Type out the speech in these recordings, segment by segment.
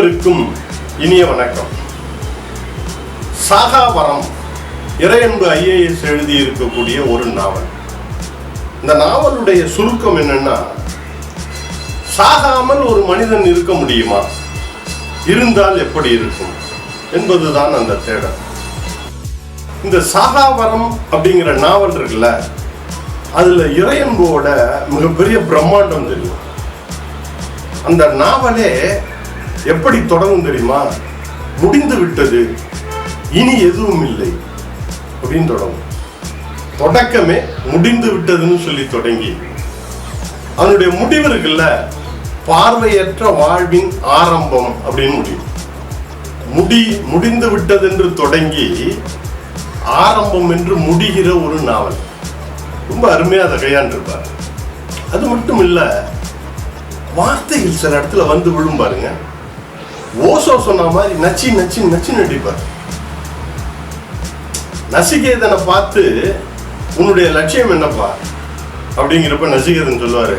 அனைவருக்கும் இனிய வணக்கம். சாகாவரம் இறையன்பு ஐஏஎஸ் எழுதி இருக்கக்கூடிய ஒரு நாவல். இந்த நாவலுடைய சுருக்கம் என்னன்னா சாகாமல் ஒரு மனிதன் இருக்க முடியுமா? இருந்தால் எப்படி இருக்கும்? என்பதுதான் அந்த தேடல். இந்த சாகாவரம் அப்படிங்கிற நாவல் இருக்குல்ல அதுல இறையன்போட மிகப்பெரிய பிரம்மாண்டம் தெரியும். அந்த நாவலே எப்படி தொடங்கும் தெரியுமா? முடிந்து விட்டது. இனி எதுவும் இல்லை. அப்படின்னு தொடங்கும். தொடக்கமே முடிந்து விட்டதுன்னு சொல்லி தொடங்கி. அதனுடைய முடிவு இருக்குல்ல? பார்வையற்ற வாழ்வின் ஆரம்பம் அப்படின்னு முடியும் முடி முடிந்து விட்டது என்று தொடங்கி ஆரம்பம் என்று முடிகிற ஒரு நாவல். ரொம்ப அருமையாக அதை கையாண்டிருப்பார் அது மட்டும் இல்லை வார்த்தைகள் சில இடத்துல வந்து விழும் பாருங்க. ஓசோ சொன்ன மாதிரி நச்சி நச்சி நச்சு நடிப்பார் நசிகேதனை பார்த்து உன்னுடைய லட்சியம் என்னப்பா? அப்படிங்கிறப்ப நசிகேதன் சொல்லுவார்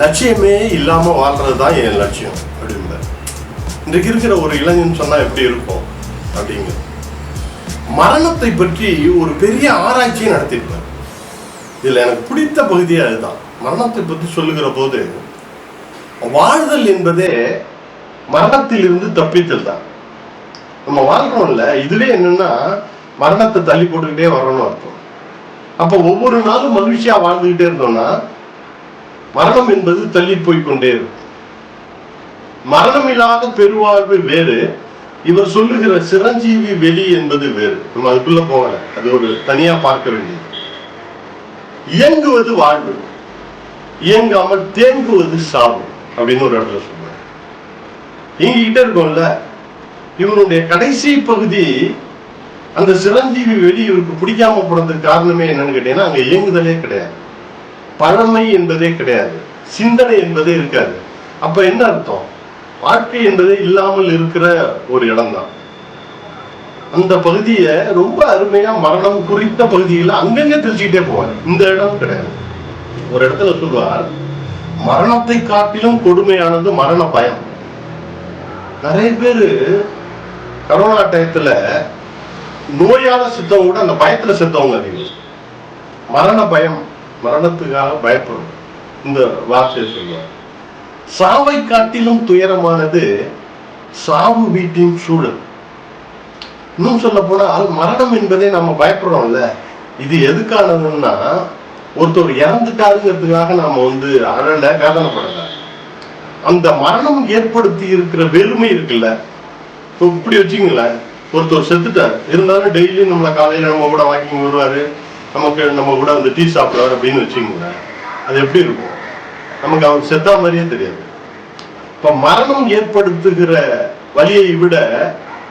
லட்சியமே இல்லாமல் வாழ்றது தான் என் லட்சியம் அப்படிம்பார். இன்றைக்கு இருக்கிற ஒரு இளைஞன் சொன்னால் எப்படி இருக்கும்? அப்படிங்கிற மரணத்தை பற்றி ஒரு பெரிய ஆராய்ச்சியை நடத்தியிருப்பார். இதில் எனக்கு பிடித்த பகுதியே அதுதான். மரணத்தை பற்றி சொல்லுகிற போது வாழ்தல் என்பதே மரணத்திலிருந்து தப்பித்தல் தான். நம்ம வாழ்றோம்ல இதுவே என்னன்னா மரணத்தை தள்ளி போட்டுக்கிட்டே வரணும்னு அர்த்தம். அப்ப ஒவ்வொரு நாளும் மகிழ்ச்சியா வாழ்ந்துகிட்டே இருந்தோம்னா மரணம் என்பது தள்ளி போய் கொண்டே இருக்கும். மரணம் இல்லாத பெருவாழ்வு வேறு இவர் சொல்லுகிற சிரஞ்சீவி வெளி என்பது வேறு. நம்ம அதுக்குள்ள போகல அது ஒரு தனியா பார்க்க வேண்டியது. இயங்குவது வாழ்வு இயங்காமல் தேங்குவது சாவு அப்படின்னு ஒரு இடத்துல சொல்லுவாங்க இயங்கிக்கிட்டே இருக்கும்ல இவனுடைய கடைசி பகுதி அந்த சிரஞ்சீவி வெளி இவருக்கு பிடிக்காம போனதுக்கு காரணமே என்னன்னு கேட்டீங்கன்னா அங்க இயங்குதலே கிடையாது. பழமை என்பதே கிடையாது. சிந்தனை என்பதே இருக்காது. அப்ப என்ன அர்த்தம்? வாழ்க்கை என்பதே இல்லாமல் இருக்கிற ஒரு இடம்தான். அந்த பகுதியை ரொம்ப அருமையா மரணம் குறித்த பகுதியில் அங்கங்க தெரிச்சுக்கிட்டே போவார். இந்த இடம் கிடையாது. ஒரு இடத்துல சொல்வார் மரணத்தை காட்டிலும் கொடுமையானது மரண பயம். நிறைய பேரு கரோனா டயத்துல நோயால செத்தவங்க கூட அந்த பயத்துல செத்தவங்க அதிகம். மரண பயம் மரணத்துக்காக பயப்படும். இந்த வார்த்தையை சொல்லுவாங்க. சாவை காட்டிலும் துயரமானது சாவு வீட்டின் சூழல். இன்னும் சொல்ல போனால் மரணம் என்பதே நம்ம பயப்படுறோம்ல. இது எதுக்கானதுன்னா ஒருத்தர் இறந்துட்டாருங்கிறதுக்காக நாம வந்து அழல வேதனைப்படல. அந்த மரணம் ஏற்படுத்தி இருக்கிற வெறுமை இருக்குல்ல? இப்போ இப்படி வச்சுங்களேன் ஒருத்தர் செத்துட்டார். இருந்தாலும் டெய்லி நம்மளை காலையில் நம்ம கூட வாக்கிங் வருவாரு. நமக்கு நம்ம கூட அந்த டீ சாப்பிடுவார் அப்படின்னு வச்சுங்களேன் அது எப்படி இருக்கும்? நமக்கு அவர் செத்தா மாதிரியே தெரியாது. இப்ப மரணம் ஏற்படுத்துகிற வழியை விட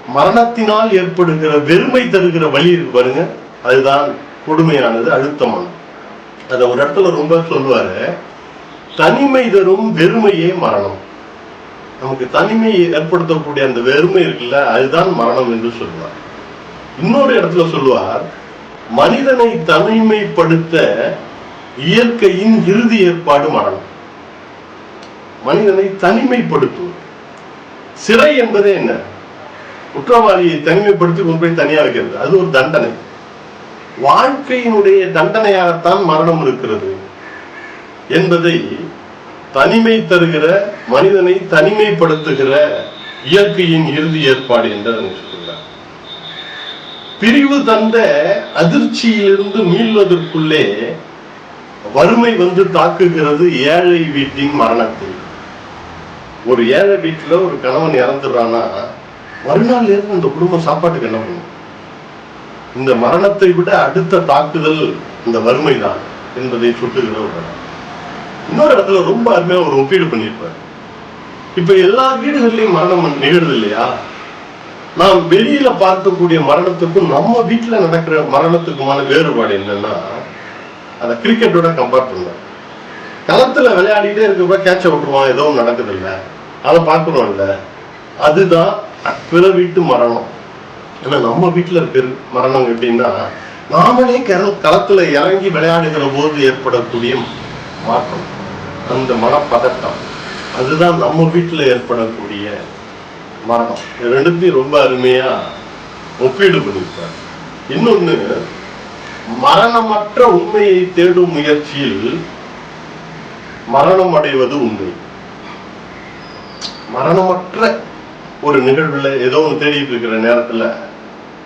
மரணத்தினால் ஏற்படுகிற வெறுமை தருகிற வழி இருக்கு பாருங்க. அதுதான் கொடுமையானது அழுத்தமானது. அதை ஒரு இடத்துல ரொம்ப சொல்லுவாரு. தனிமை தரும் வெறுமையே மரணம். நமக்கு தனிமை ஏற்படுத்தக்கூடிய அந்த வெறுமை இருக்குல்ல அதுதான் மரணம் என்று சொல்லுவார் இன்னொரு இடத்துல சொல்லுவார் மனிதனை தனிமைப்படுத்த இயற்கையின் இறுதி ஏற்பாடு மரணம். மனிதனை தனிமைப்படுத்துவது. சிறை என்பதே என்ன? குற்றவாளியை தனிமைப்படுத்தி கொண்டு போய் தனியா வைக்கிறது. அது ஒரு தண்டனை. வாழ்க்கையினுடைய தண்டனையாகத்தான் மரணம் இருக்கிறது என்பதை தனிமை தருகிற மனிதனை தனிமைப்படுத்துகிற இயற்கையின் இறுதி ஏற்பாடு என்று சொல்கிறார். பிரிவு தந்த அதிர்ச்சியிலிருந்து மீள்வதற்குள்ளே வறுமை வந்து தாக்குகிறது ஏழை வீட்டின் மரணத்தை. ஒரு ஏழை வீட்டுல ஒரு கணவன் இறந்துடுறான்னா மறுநாள் இருந்து அந்த குடும்பம் சாப்பாட்டுக்கு என்ன பண்ணும்? இந்த மரணத்தை விட அடுத்த தாக்குதல் இந்த வறுமை தான் என்பதை சுட்டுகிற ஒரு இன்னொரு இடத்துல ரொம்ப அருமையா ஒரு ஒப்பீடு பண்ணியிருப்பாரு. இப்ப எல்லா வீடுகள்லயும் மரணம் நிகழ்வு இல்லையா? நாம் வெளியில பார்க்கக்கூடிய மரணத்துக்கும் நம்ம வீட்டுல நடக்கிற மரணத்துக்குமான வேறுபாடு என்னன்னா அந்த கிரிக்கெட்டோட கம்பேர் பண்ணுவோம் களத்துல விளையாடிட்டே இருக்கப்ப கேட்ச விட்டுருவான் ஏதோ நடக்குது இல்ல அதை பார்க்கணும் இல்ல அதுதான் பிற வீட்டு மரணம். ஏன்னா நம்ம வீட்டுல இருக்கிற மரணம் எப்படின்னா நாமளே கர- களத்துல இறங்கி விளையாடுகிற போது ஏற்படக்கூடிய மாற்றம். அந்த மனப்பதட்டம். அதுதான் நம்ம வீட்டுல ஏற்படக்கூடிய மரணம். ரெண்டுத்தையும் ரொம்ப அருமையா ஒப்பீடு பண்ணியிருப்பார். இன்னொன்னு மரணமற்ற உண்மையை தேடும் முயற்சியில் மரணம் அடைவது உண்மை. மரணமற்ற ஒரு நிகழ்வுல ஏதோ ஒன்று தேடிட்டு இருக்கிற நேரத்துல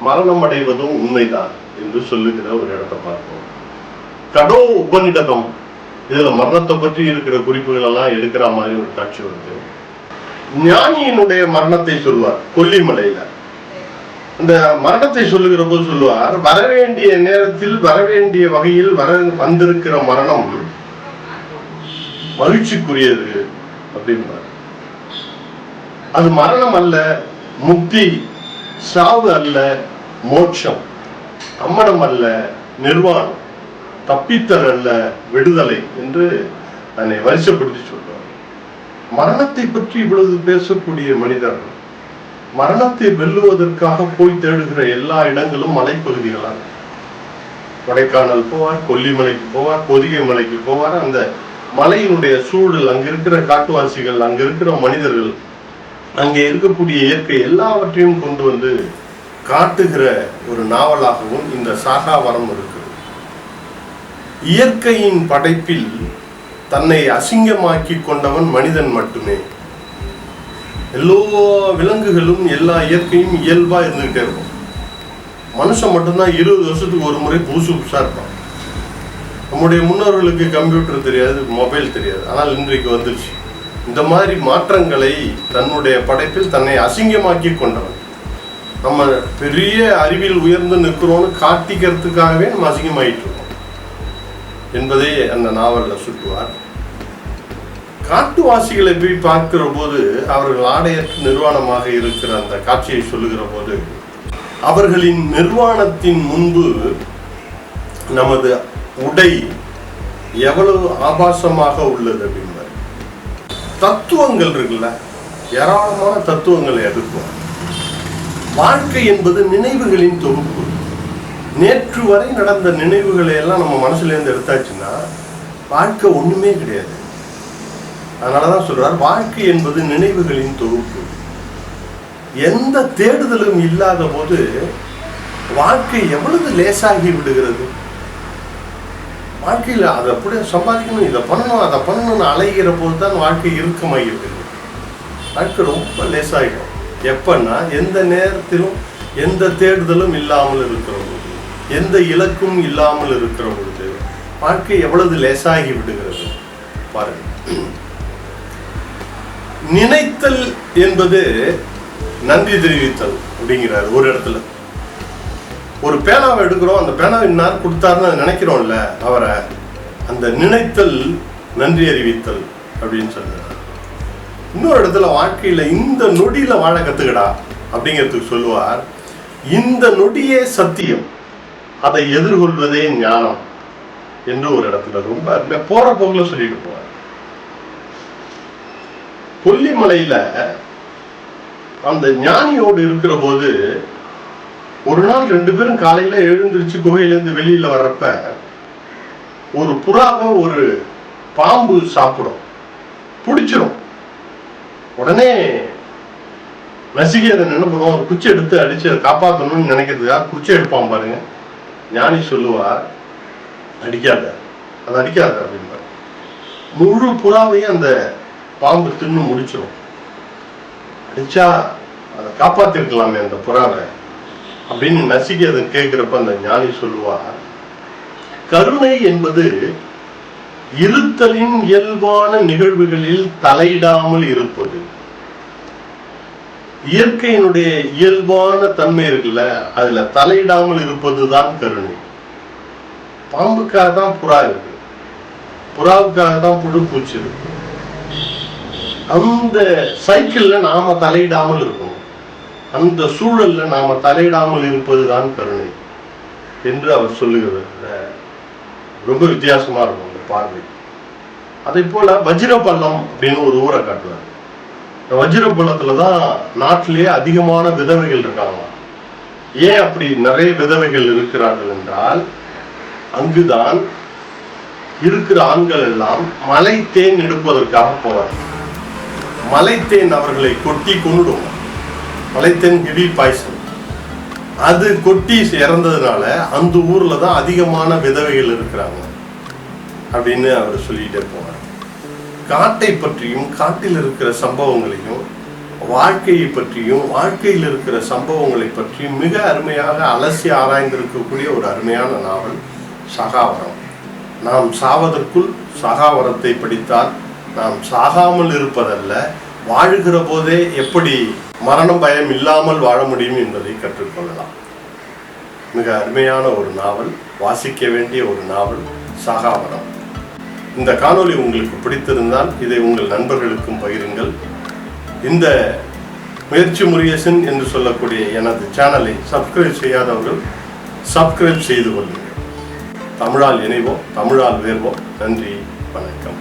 மரணம் அடைவதும் உண்மைதான் என்று சொல்லுகிற ஒரு இடத்தை பார்ப்போம். கடோ உபநிடதம். இதுல மரணத்தை பற்றி இருக்கிற குறிப்புகள் எல்லாம் எடுக்கிற மாதிரி ஒரு காட்சி வருது. ஞானியினுடைய மரணத்தை சொல்வார் கொல்லிமலையில. அந்த மரணத்தை சொல்லுகிற போது சொல்லுவார் வரவேண்டிய நேரத்தில் வரவேண்டிய வகையில் வர வந்திருக்கிற மரணம் மகிழ்ச்சிக்குரியது அப்படின்பார். அது மரணம் அல்ல முக்தி சாவு அல்ல மோட்சம். அம்மனம் அல்ல நிர்வாணம். தப்பித்தல் அல்ல விடுதலை என்று அதனை வரிசைப்படுத்தி சொல்றார் மரணத்தை பற்றி இவ்வளவு பேசக்கூடிய மனிதர் மரணத்தை வெல்லுவதற்காக போய் தேடுகிற எல்லா இடங்களும் மலைப்பகுதிகளாக கொடைக்கானல் போவார் கொல்லிமலைக்கு போவார் பொதிகை மலைக்கு போவார். அந்த மலையினுடைய சூழல் அங்க இருக்கிற காட்டுவாசிகள் அங்க இருக்கிற மனிதர்கள் அங்கே இருக்கக்கூடிய இயற்கை எல்லாவற்றையும் கொண்டு வந்து காட்டுகிற ஒரு நாவலாகவும் இந்த சாகாவரம் இருக்குது இயற்கையின் படைப்பில் தன்னை அசிங்கமாக்கி கொண்டவன் மனிதன் மட்டுமே. எல்லா விலங்குகளும் எல்லா இயற்கையும் இயல்பா இருந்துகிட்டே இருக்கும். மனுஷன் மட்டும்தான் இருபது வருஷத்துக்கு ஒரு முறை புதுசு புதுசா இருப்பான். நம்முடைய முன்னோர்களுக்கு கம்ப்யூட்டர் தெரியாது மொபைல் தெரியாது. ஆனால் இன்றைக்கு வந்துருச்சு. இந்த மாதிரி மாற்றங்களை தன்னுடைய படைப்பில் தன்னை அசிங்கமாக்கி கொண்டவன். நம்ம பெரிய அறிவில் உயர்ந்து நிற்கிறோன்னு காட்டிக்கிறதுக்காகவே நம்ம அசிங்கமாயிட்டு இருக்கோம். என்பதை அந்த நாவல்ல சுட்டுவார் காட்டுவாசிகளை போய் பார்க்கிற போது அவர்கள் ஆடையற்ற நிர்வாணமாக இருக்கிற அந்த காட்சியை சொல்லுகிற போது அவர்களின் நிர்வாணத்தின் முன்பு நமது உடை எவ்வளவு ஆபாசமாக உள்ளது அப்படின்பார் தத்துவங்கள் இருக்குல்ல ஏராளமான தத்துவங்களை எதிர்க்கும் வாழ்க்கை என்பது நினைவுகளின் தொகுப்பு. நேற்று வரை நடந்த நினைவுகளை எல்லாம் நம்ம மனசுலேருந்து எடுத்தாச்சுன்னா வாழ்க்கை ஒன்றுமே கிடையாது. அதனாலதான் சொல்கிறார் வாழ்க்கை என்பது நினைவுகளின் தொகுப்பு. எந்த தேடுதலும் இல்லாத போது வாழ்க்கை எவ்வளவு லேசாகி விடுகிறது? வாழ்க்கையில் அதை அப்படியே சம்பாதிக்கணும் இதை பண்ணணும் அதை பண்ணணும்னு அலைகிற போது தான் வாழ்க்கை இருக்குது வாழ்க்கை ரொம்ப லேசாகிடும் எப்பன்னா எந்த நேரத்திலும் எந்த தேடுதலும் இல்லாமல் இருக்கிறது. எந்த இலக்கும் இல்லாமல் இருக்கிற பொழுது வாழ்க்கை எவ்வளவு லேசாகி விடுகிறது? பாருங்கள் நினைத்தல் என்பது நன்றி தெரிவித்தல் அப்படிங்கிறார் ஒரு இடத்துல. ஒரு பேனாவை எடுக்கிறோம் அந்த பேனாவை இன்னார் கொடுத்தாருன்னு நினைக்கிறோம்ல அவரை அந்த நினைத்தல் நன்றி அறிவித்தல் அப்படின்னு சொல்றாரு. இன்னொரு இடத்துல வாழ்க்கையில இந்த நொடியில வாழ கத்துக்கடா அப்படிங்கிறதுக்கு சொல்லுவார் இந்த நொடியே சத்தியம். அதை எதிர்கொள்வதே ஞானம் என்று ஒரு இடத்துல ரொம்ப போற போக்குல சொல்லிட்டு போவார் கொல்லிமலையில அந்த ஞானியோடு இருக்கிற போது ஒரு நாள் ரெண்டு பேரும் காலையில எழுந்திருச்சு குகையிலேருந்து வெளியில வர்றப்ப ஒரு புறாவை ஒரு பாம்பு சாப்பிடும். பிடிச்சிரும். உடனே நசிகேதன் என்ன பண்ணுவோம் ஒரு குச்சி எடுத்து அடிச்சு அதை காப்பாற்றணும்னு நினைக்கிறதுக்காக குச்சி எடுப்பான் பாருங்க. ஞானி சொல்லுவார் அடிக்காத அதை அடிக்காத அப்படின்பார் முழு புறாவையும் அந்த பாம்பு தின்னு முடிச்சிடும் அடிச்சா அதை காப்பாத்திருக்கலாமே அந்த புறாவை அப்படின்னு நசிகேதன் கேட்கிறப்ப அந்த ஞானி சொல்லுவார் கருணை என்பது இருத்தலின் இயல்பான நிகழ்வுகளில் தலையிடாமல் இருப்பது. இயற்கையினுடைய இயல்பான தன்மை இருக்குல்ல அதுல தலையிடாமல் இருப்பதுதான் கருணை. பாம்புக்காக தான் புறா இருக்கு. புறாவுக்காக தான் புழு பூச்சி இருக்கு. அந்த சைக்கிள்ல நாம தலையிடாமல் இருக்கணும். அந்த சூழல்ல நாம தலையிடாமல் இருப்பதுதான் கருணை என்று அவர் சொல்லுகிறது. ரொம்ப வித்தியாசமா இருக்கும் அந்த பார்வை. அதே போல வஜ்ரபள்ளம் அப்படின்னு ஒரு ஊரை காட்டுவார். இந்த தான் நாட்டிலேயே அதிகமான விதவைகள் இருக்காங்க. ஏன் அப்படி நிறைய விதவைகள் இருக்கிறார்கள் என்றால் அங்குதான் இருக்கிற ஆண்கள் எல்லாம் மலை தேன் எடுப்பதற்காக போவார்கள். மலை தேன் அவர்களை கொட்டி கொண்டுடும் மலைத்தேன் ஹெவி பாய்சன் அது கொட்டி இறந்ததுனால அந்த ஊர்ல தான் அதிகமான விதவைகள் இருக்கிறாங்க அப்படின்னு அவர் சொல்லிட்டே போவார். காட்டை பற்றியும் காட்டில் இருக்கிற சம்பவங்களையும் வாழ்க்கையை பற்றியும் வாழ்க்கையில் இருக்கிற சம்பவங்களை பற்றியும் மிக அருமையாக அலசி ஆராய்ந்திருக்கக்கூடிய ஒரு அருமையான நாவல் சகாவரம். நாம் சாவதற்குள் சகாவரத்தை படித்தால் நாம் சாகாமல் இருப்பதல்ல வாழுகிற போதே எப்படி மரணம் பயம் இல்லாமல் வாழ முடியும் என்பதை கற்றுக்கொள்ளலாம். மிக அருமையான ஒரு நாவல் வாசிக்க வேண்டிய ஒரு நாவல் சகாவரம். இந்த காணொளி உங்களுக்கு பிடித்திருந்தால் இதை உங்கள் நண்பர்களுக்கும் பகிருங்கள். இந்த முயற்சி முரியசன் என்று சொல்லக்கூடிய எனது சேனலை சப்ஸ்கிரைப் செய்யாதவர்கள் சப்ஸ்கிரைப் செய்து கொள்ளுங்கள். தமிழால் இணைவோம் தமிழால் வேர்வோம் நன்றி வணக்கம்.